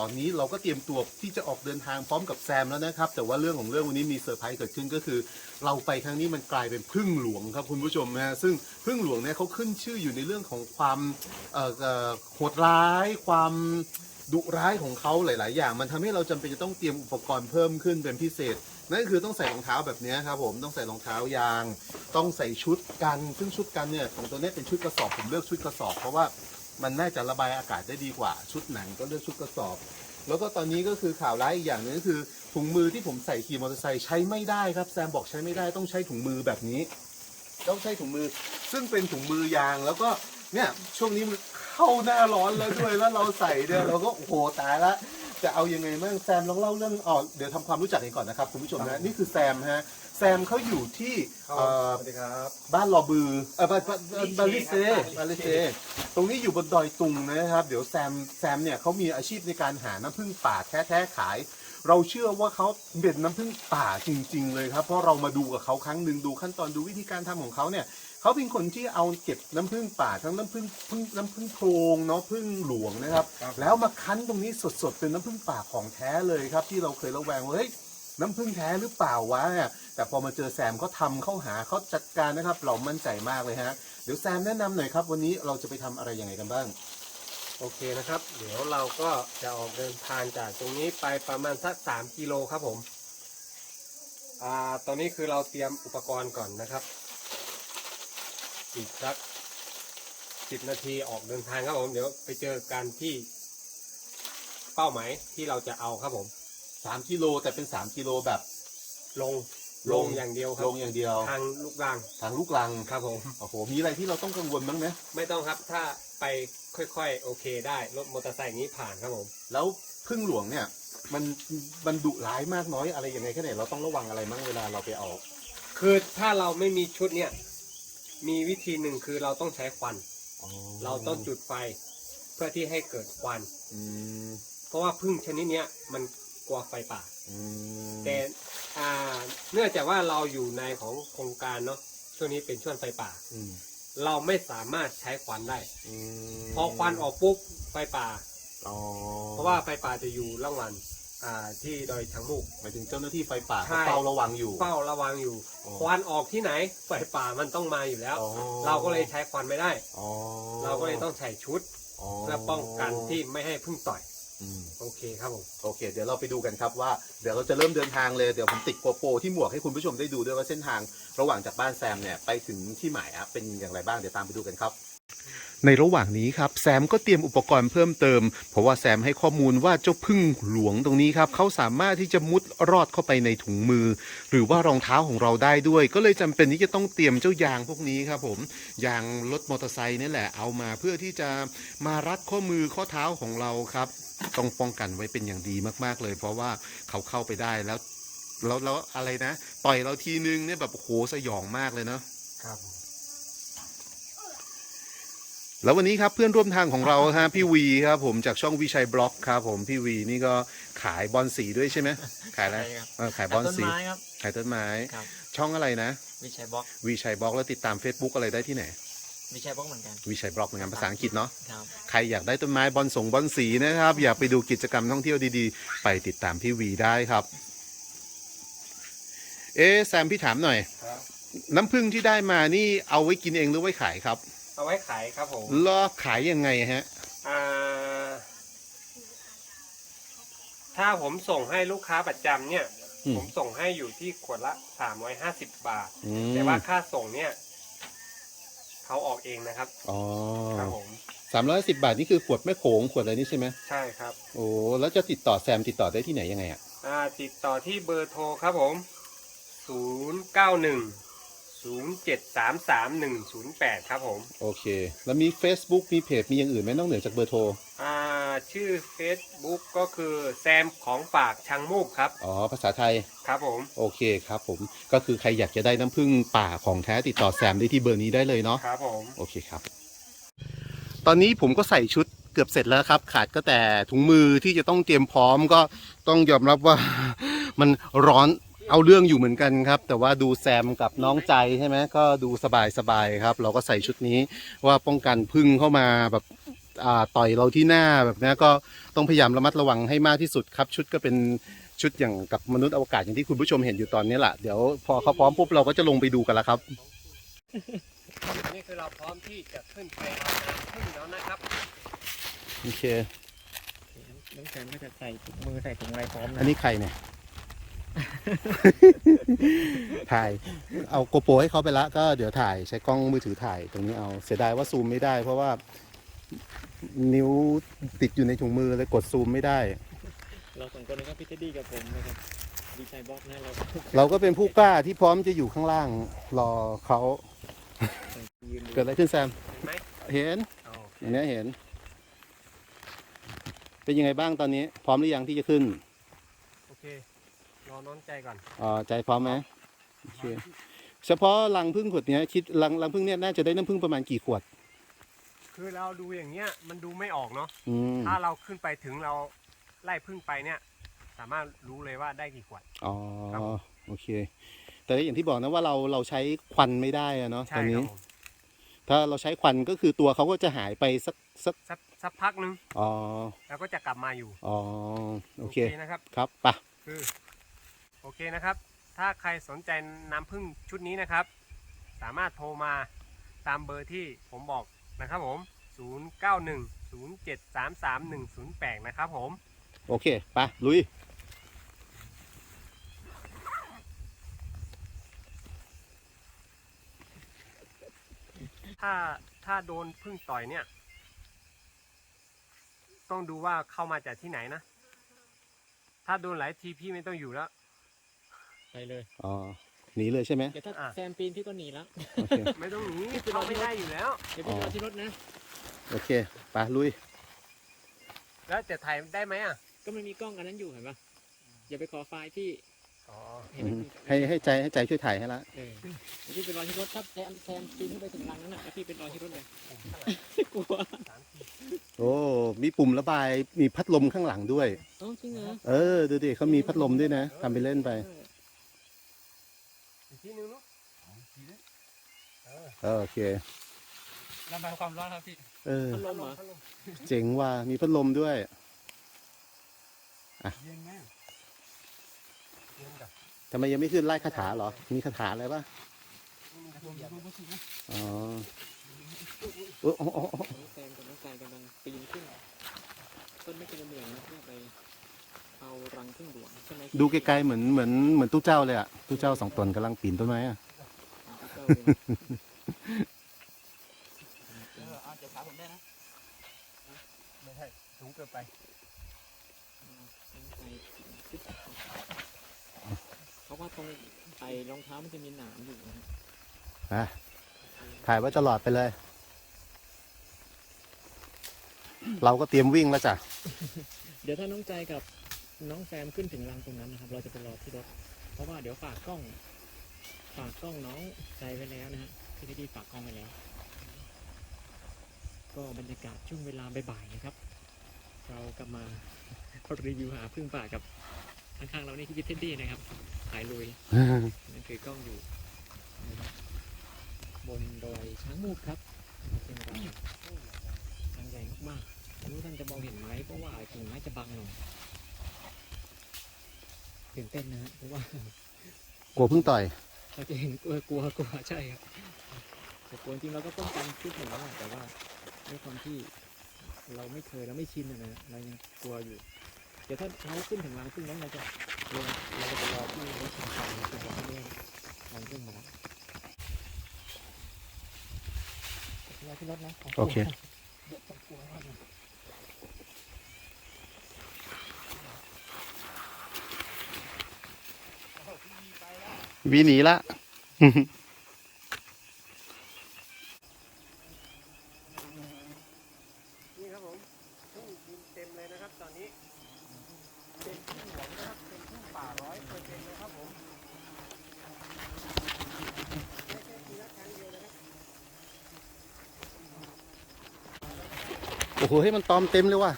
ตอนนี้เราก็เตรียมตัวที่จะออกเดินทางพร้อมกับแซมแล้วนะครับ แต่ว่าเรื่องของเรื่องวันนี้มีเซอร์ไพรส์เกิดขึ้นก็คือ เราไปครั้งนี้มันกลายเป็นพึ่งหลวงครับคุณผู้ชมนะฮะซึ่งพึ่งหลวงเนี่ยเขาขึ้นชื่ออยู่ในเรื่องของความโหดร้ายความดุร้ายของเขาหลาย ๆ อย่าง มันทำให้เราจำเป็นจะต้องเตรียมอุปกรณ์เพิ่มขึ้นเป็นพิเศษ นั่นคือต้องใส่รองเท้าแบบนี้ครับผมต้องใส่รองเท้ายาง ต้องใส่ชุดกัน ซึ่งชุดกันเนี่ยของตัวนี้เป็นชุดกระสอบผมเลือกชุดกระสอบเพราะว่า มันน่าจะระบายอากาศได้ดีกว่า ชุดหนังก็เลือกชุดกระสอบ แล้วก็ตอนนี้ก็คือข่าวร้ายอีกอย่างหนึงก็คือถุงมือที่ผมใส่ขี่มอเตอร์ไซค์ใช้ไม่ได้ครับแซมบอกใช้ไม่ได้ต้องใช้ถุงมือแบบนี้ ต้องใช้ถุงมือ ซึ่งเป็นถุงมือยางแล้วก็เนี่ยช่วงนี้มันเข้าหน้าร้อนแล้วด้วยแล้วเราใส่เนี่ยเราก็โอ้โหตายละ จะเอายังไงบ้างแซมลองเล่าเรื่องอ๋อเดี๋ยวทำความรู้จักกันก่อนนะครับคุณผู้ชมนะนี่คือแซมฮะแซมเขาอยู่ที่เอ่อ สวัสดีครับ บ้านลอบือเออบ้านบ้านบาลิเซบาลิเซ ตรงนี้อยู่บนดอยตุงนะครับ เดี๋ยวแซม แซมเนี่ยเขามีอาชีพในการหาน้ำผึ้งป่าแท้ๆขาย เราเชื่อว่าเขาเป็นน้ำผึ้งป่าจริง ๆ เลยครับ เพราะเรามาดูกับเขาครั้งหนึ่งดูขั้นตอนดูวิธีการทำของเขาเนี่ย เขาเป็นคนที่เอาเก็บน้ำผึ้งป่าทั้งน้ำผึ้งพึ่งน้ำผึ้งโพรงเนาะผึ้งหลวงนะครับ ครับแล้วมาคั้นตรงนี้สดๆเป็นน้ำผึ้งป่าของแท้เลยครับ ที่เราเคยระแวงว่าเฮ้ยน้ำผึ้งแท้หรือเปล่าวะเนี่ยแต่พอมาเจอแซมเขาทำเข้าหาเขาจัดการนะครับ เรามั่นใจมากเลยฮะเดี๋ยวแซมแนะนำหน่อยครับ วันนี้เราจะไปทำอะไรยังไงกันบ้าง โอเคนะครับ เดี๋ยวเราก็จะออกเดินทางจากตรงนี้ไปประมาณสักสามกิโลครับผม อ่า ตอนนี้คือเราเตรียมอุปกรณ์ก่อนนะครับ อีกสักสิบนาทีออกเดินทางครับผม เดี๋ยวไปเจอกันที่เป้าหมายที่เราจะเอาครับผม3กิโลแต่เป็น3กิโลแบบ ลงลงอย่างเดียวครัลบงอย่างเดียว ทางลูกรังทางลูกลังครับผมโอ้โหมีอะไรที่เราต้องกังวลบ้างไหมไม่ต้องครับถ้าไปค่อยๆ โอเคได้รถมอเตอร์ไซค์อย่างนี้ผ่านครับผม แล้วพึ่งหลวงเนี่ย มันมันดุร้ายมากน้อยอะไรยังไงแค่ไหนเราต้องระวังอะไรบ้างเวลาเราไปเอาคือถ้าเราไม่มีชุดเนี่ย มีวิธีหนึ่งคือเราต้องใช้ควันเราต้องจุดไฟเพื่อที่ให้เกิดควัน อืมเพราะว่าพึ่งชนิดเนี้ยมันกลัวไฟป่า อืมแต่อ่าเนื่องจากว่าเราอยู่ในของโครงการเนาะช่วงนี้เป็นช่วงไฟป่า อืมเราไม่สามารถใช้ควันได้ อืมพอควันออกปุ๊บไฟป่า อ๋อเพราะว่าไฟป่าจะอยู่ระหว่าง อ่าที่ดอยช้างมูก หมายถึงเจ้าหน้าที่ไฟป่าใช่ เขาเฝ้าระวังอยู่ เฝ้าระวังอยู่ อ๋อควันออกที่ไหนไฟป่ามันต้องมาอยู่แล้ว อ๋อ เราก็เลยใช้ควันไม่ได้ อ๋อเราก็เลยต้องใส่ชุดเพื่อป้องกันที่ไม่ให้พึ่งต่อย อืมโอเคครับผม โอเค เดี๋ยวเราไปดูกันครับว่าเดี๋ยวเราจะเริ่มเดินทางเลย เดี๋ยวผมติดโกโปรที่หมวกให้คุณผู้ชมได้ดูด้วยว่าเส้นทางระหว่างจากบ้านแซมเนี่ยไปถึงที่หมายอะเป็นอย่างไรบ้างเดี๋ยวตามไปดูกันครับ ในระหว่างนี้ครับแซมก็เตรียมอุปกรณ์เพิ่มเติม เพราะว่าแซมให้ข้อมูลว่าเจ้าพึ่งหลวงตรงนี้ครับเขาสามารถที่จะมุดรอดเข้าไปในถุงมือ หรือว่ารองเท้าของเราได้ด้วย ก็เลยจำเป็นที่จะต้องเตรียมเจ้ายางพวกนี้ครับผมยางรถมอเตอร์ไซค์นี่แหละเอามาเพื่อที่จะมารัดข้อมือข้อเท้าของเราครับต้องป้องกันไว้เป็นอย่างดีมาก ๆ เลย เพราะว่าเขาเข้าไปได้แล้วแล้วแล้วอะไรนะ ต่อยเราทีนึงเนี่ยแบบโอ้โหสยองมากเลยเนาะครับ แล้ววันนี้ครับเพื่อนร่วมทางของเราฮะพี่วีครับผมจากช่องวิชัยบล็อกครับผมพี่วีนี่ก็ขายบอลสีด้วยใช่ไหมขายอะไรใช่ครับ เออขายบอลต้นสีไม้ครับ ขายต้นไม้ ครับ ช่องอะไรนะวิชัยบล็อกวิชัยบล็อกแล้วติดตาม Facebook อะไรได้ที่ไหนวิชัยบล็อกเหมือนกันวิชัยบล็อกเหมือนกันภาษาอังกฤษเนาะครับ ใครอยากได้ต้นไม้บอลสงบอลสีนะครับ อยากไปดูกิจกรรมท่องเที่ยวดีๆ ไปติดตามพี่วีได้ครับ เอ๊ะแซมพี่ถามหน่อย ครับ น้ำผึ้งที่ได้มานี่เอาไว้กินเองหรือไว้ขายครับ เอาไว้ขายครับผมแลอขายยังไงฮะอ่าถ้าผมส่งให้ลูกค้าประจำเนี่ย อืมผมส่งให้อยู่ที่ขวดละสามร้อยห้าสิบบาท อืมแต่ว่าค่าส่งเนี่ยเขาออกเองนะครับ อ๋อครับผม สามร้อยสิบาทนี่คือขวดแม่โขงขวดอะไรนี่ใช่ไหมใช่ครับ โอ้แล้วจะติดต่อแซมติดต่อได้ที่ไหนยังไงอะอ่า ติดต่อที่เบอร์โทรครับผมศูนย์เก้าหนึ่ง ศูนย์เจ็ดสามสามหนึ่งศูนย์แปดครับผม โอเค แล้วมี Facebook มีเพจมีอย่างอื่นไหมนอกเหนือจากเบอร์โทร อ่า ชื่อ Facebook ก็คือแซมของฝากชังมูกครับ อ๋อ ภาษาไทย ครับผม โอเคครับผม ก็คือใครอยากจะได้น้ำผึ้งป่าของแท้ติดต่อแซมได้ที่เบอร์นี้ได้เลยเนาะ ครับผม โอเคครับ ตอนนี้ผมก็ใส่ชุดเกือบเสร็จแล้วครับ ขาดก็แต่ถุงมือที่จะต้องเตรียมพร้อมก็ต้องยอมรับว่า มันร้อน เอาเรื่องอยู่เหมือนกันครับ แต่ว่าดูแซมกับน้องใจใช่ไหมก็ดูสบายสบายๆครับ เราก็ใส่ชุดนี้ว่าป้องกันพึ่งเข้ามาแบบอ่าต่อยเราที่หน้าแบบนี้ก็ต้องพยายามระมัดระวังให้มากที่สุดครับ ชุดก็เป็นชุดอย่างกับมนุษย์อวกาศอย่างที่คุณผู้ชมเห็นอยู่ตอนนี้แหละเดี๋ยวพอเขาพร้อมปุ๊บเราก็จะลงไปดูกันแล้วครับ นี่คือเราพร้อมที่จะขึ้นไปเอาน้ำพึ่งแล้วนะครับโอเคน้องแซมก็จะใส่ถุงมือใส่ถุงอะไรพร้อมอันะนนี้ใครเนี่ย ถ่าย เอาโกโปรให้เขาไปละก็เดี๋ยวถ่ายใช้กล้องมือถือถ่ายตรงนี้เอาเสียดายว่าซูมไม่ได้ เพราะว่า นิ้วติดอยู่ในถุงมือเลยกดซูมไม่ได้ เราสองคนนะครับพี่เท็ดดี้กับผมนะครับดีใจบล็อกนะเราเราก็เป็นผู้กล้าที่พร้อมจะอยู่ข้างล่าง รอเขายืนเกิดอะไรขึ้นแซม เห็นไหมเห็นโอเคอันเนี้ยเห็น เป็นยังไงบ้างตอนนี้ พร้อมหรือยังที่จะขึ้น โอเครอ น้อนใจก่อนอ๋อใจพร้อมไหมโอเคเฉพาะรังพึ่งขวดเนี้ยคิดรังรังพึ่งเนี้ยน่าจะได้น้ำพึ่งประมาณกี่ขวด คือเราดูอย่างเงี้ยมันดูไม่ออกเนาะอืมถ้าเราขึ้นไปถึงเราไล่พึ่งไปเนี่ย สามารถรู้เลยว่าได้กี่ขวด อ๋อครับโอเค แต่อย่างที่บอกนะว่าเราเราใช้ควันไม่ได้อะเนาะตใช่อนครันี้ บผมถ้าเราใช้ควันก็คือตัวเขาก็จะหายไปสักสักสักสักพักนึงอ๋อแล้วก็จะกลับมาอยู่อ๋อโอเคนะครับ ครับไปะคือ โอเคนะครับ ถ้าใครสนใจน้ำพึ่งชุดนี้นะครับ สามารถโทรมาตามเบอร์ที่ผมบอกนะครับผม 0910733108 นะครับผม โอเค ไปะลุย ถ้าถ้าโดนพึ่งต่อยเนี่ย ต้องดูว่าเข้ามาจากที่ไหนนะ ถ้าโดนหลายทีพี่ไม่ต้องอยู่แล้ว ไปเลยอ๋อหนีเลยใช่ไหมเดี๋ยวถ้าอะ แซมปีนพี่ก็หนีแล้วโอเค ไม่ต้องหนีเข้าไม่ได้อยู่แล้ว เดี๋ยวพี่รอที่รถนะ โอเคไปะลุยแล้วจะถ่ายได้ไหมอะก็มันมีกล้องอันนั้นอยู่เห็นปะอย่าไปขอไฟล์พี่อ๋อเห็นอืไหมมให้ให้ใจให้ใจช่วยถ่ายให้ละเออเดี๋ยวพี่ไปรอที่รถถ้าแซมแซมปีนขึ้นไปถึงรังนั้นน่ะแล้วพี่ไปรอที่รถเลยกลัวโอ้มีปุ่มระบายมีพัดลมข้างหลังด้วยอ๋อจริงเหรอเออดูดิเขามีพัดลมด้วยนะทำไปเล่นไป เอออีก ทีนึงเนาะเออโอเคระบายความร้อนครับพี่เออพัดลมเหรอพัดลมเจ๋งว่ะมีพัดลมด้วยเย็นไหมเย็นกับทำไมยังไม่ขึ้นไล่คาถาเหรอ มีคาถาอะไรปะอ๋อโอ้โอ้โอ้โอ้นี่แซมกับน้องกายกำลังปีนขึ้นต้นไม่เป็นเหมืองนะเพื่อไปเอา รังพึ่งหลวงใช่ไหมดูไกลๆเหมือนเหมือนเหมือนตู้เจ้าเลยอะตู้เจ้าสองตนกำลังปีนต้นไม้อะเจ้าเป็นไม่ใช่สูงเกินไปเพราะว่าตรงไอรองเท้ามันจะมีหนามอยู่นะฮะอะถ่ายไว้ตลอดไปเลย เราก็เตรียมวิ่งแล้วจ้ะ เดี๋ยวถ้าน้องใจกับ น้องแซมขึ้นถึงรังตรงนั้นนะครับ เราจะไปรอที่รถ เพราะว่าเดี๋ยวฝากกล้อง ฝากกล้องน้องใจไว้แล้วนะฮะพี่พี่ฝากกล้องไว้แล้ว ก็บรรยากาศช่วงเวลาบ่ายๆนะครับ เรากลับมารีวิวหาพึ่งป่ากับข้างๆเรานี่คือพี่เท็ดดี้นะครับถ่ายลุยนั่นคือกล้องอยู่ บนดอยช้างมูกครับเชียงรายทางใหญ่มากๆไม่รู้ท่านจะมองเห็นไหมเพราะว่ากิ่งไม้จะบังหน่อย ตื่นเต้นนะฮะเพราะว่ากลัวเพิ่งต่อยเราจะเห็นกลัวกลัวกลัวใช่ครับแต่กลัวจริงเราก็ป้องกันชุดหนึ่งแล้วแหละแต่ว่าด้วยความที่เราไม่เคยเราไม่ชินนะนะเรายังกลัวอยู่เดี๋ยวถ้าเราขึ้นถึงรังพึ่งแล้วเราจะลงเราจะไปรอที่รถชิงไฟคือบอกให้เรื่องรังพึ่งมาแล้วรอที่รถนะโอเค วีหนีละนี่ครับผมพึ่งบินเต็มเลยนะครับ ตอนนี้เป็นพึ่งหลวงนะครับเป็นพึ่งป่าร้อยเปอร์เซ็นต์นะครับผมไม่ใช่ทีละครั้งเดียวนะครับโอ้โหให้มันตอมเต็มเลยว่ะ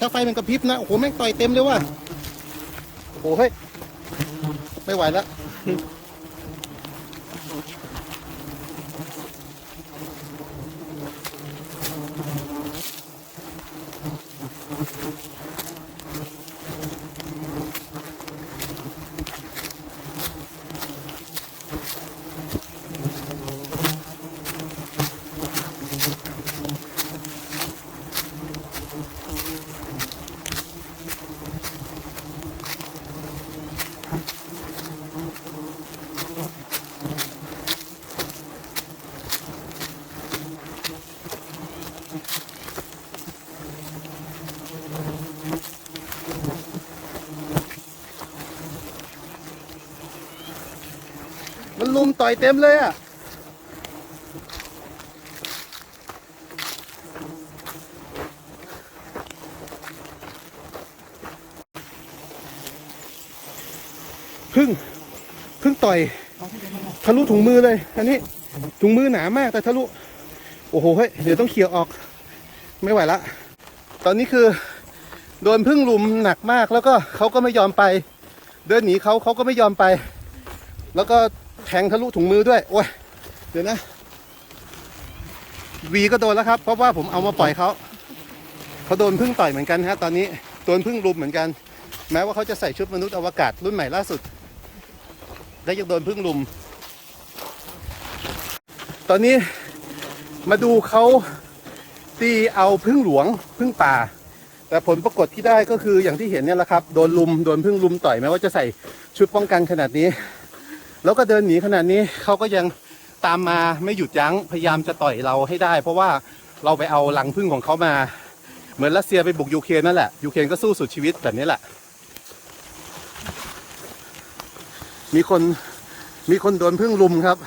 ถ้าไฟมันกระพริบนะ โอ้โห แม่งต่อยเต็มเลยว่ะ โอ้โหเฮ้ย ไม่ไหวแล้ว ต่อยเต็มเลยอะพึ่งพึ่งต่อย ทะลุถุงมือเลย อันนี้ถุงมือหนามากแต่ทะลุ โอ้โหเฮ้ยเดี๋ยวต้องเคลียออก ไม่ไหวละ ตอนนี้คือ โดนพึ่งลุมหนักมากแล้วก็เขาก็ไม่ยอมไป เดินหนีเขาเขาก็ไม่ยอมไป แล้วก็ แทงทะลุถุงมือด้วย โอ้ย เดี๋ยวนะ วีก็โดนแล้วครับ เพราะว่าผมเอามาปล่อยเขา เขาโดนพึ่งต่อยเหมือนกันฮะ ตอนนี้โดนพึ่งลุมเหมือนกัน แม้ว่าเขาจะใส่ชุดมนุษย์อวกาศรุ่นใหม่ล่าสุด และยังโดนพึ่งลุม ตอนนี้มาดูเขาตีเอาพึ่งหลวงพึ่งป่า แต่ผลปรากฏที่ได้ก็คืออย่างที่เห็นเนี่ยแหละครับ โดนลุม โดนพึ่งลุมต่อยแม้ว่าจะใส่ชุดป้องกันขนาดนี้ แล้วก็เดินหนีขนาดนี้เขาก็ยังตามมาไม่หยุดยั้งพยายามจะต่อยเราให้ได้ เพราะว่าเราไปเอาหลังพึ่งของเขามา เหมือนรัสเซียไปบุกยูเครนนั่นแหละยูเครนก็สู้สุดชีวิตแบบนี้แหละ มีคนมีคนโดนพึ่งลุมครับ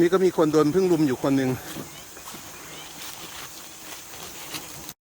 นี่ก็มีคนโดนพึ่งลุมอยู่คนหนึ่ง